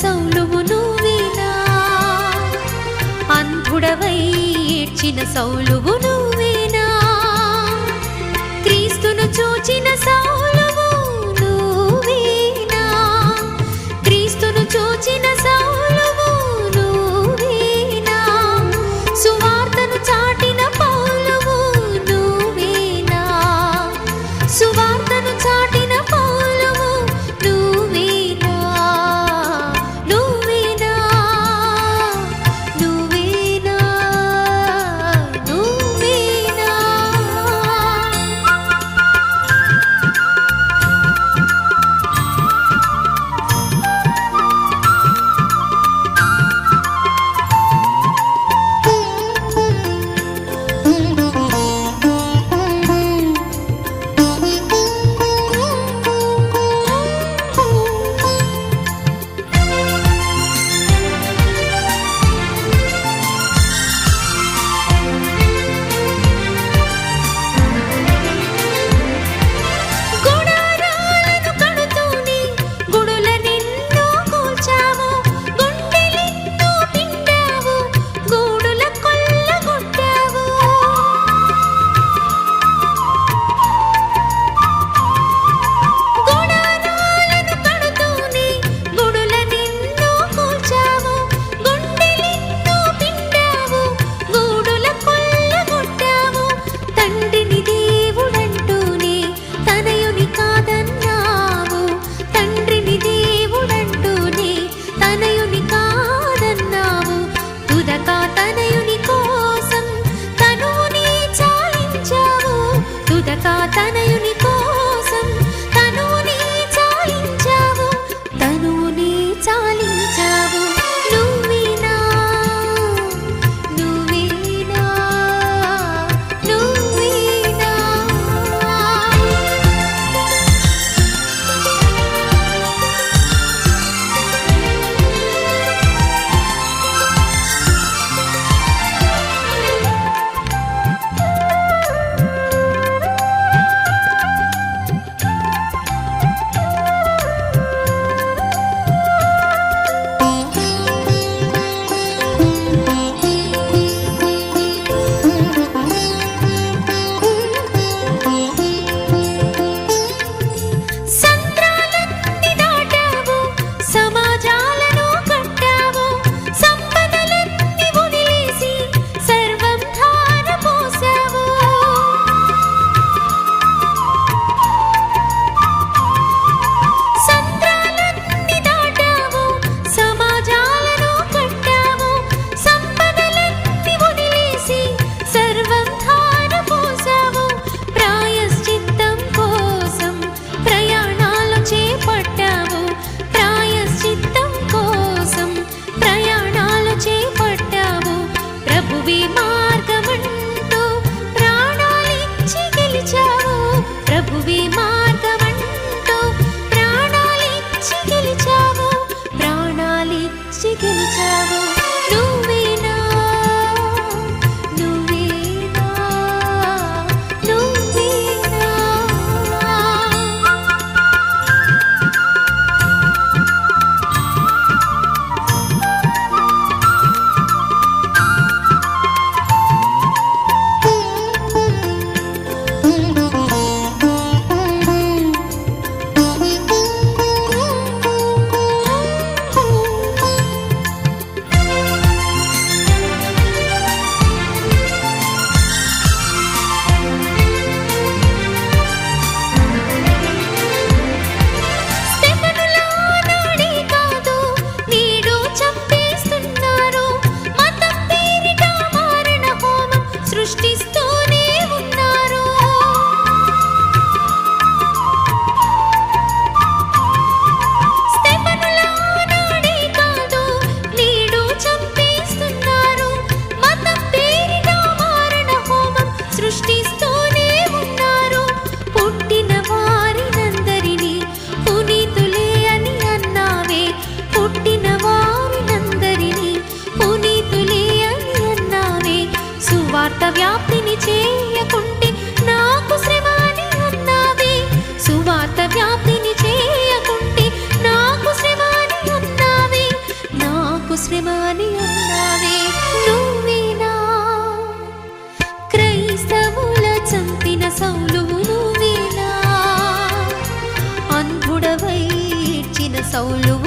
సౌలువు నువ్వేనా అంధుడవై ఏడ్చిన సౌలువు నువ్వేనా క్రీస్తును చూచిన సౌ so.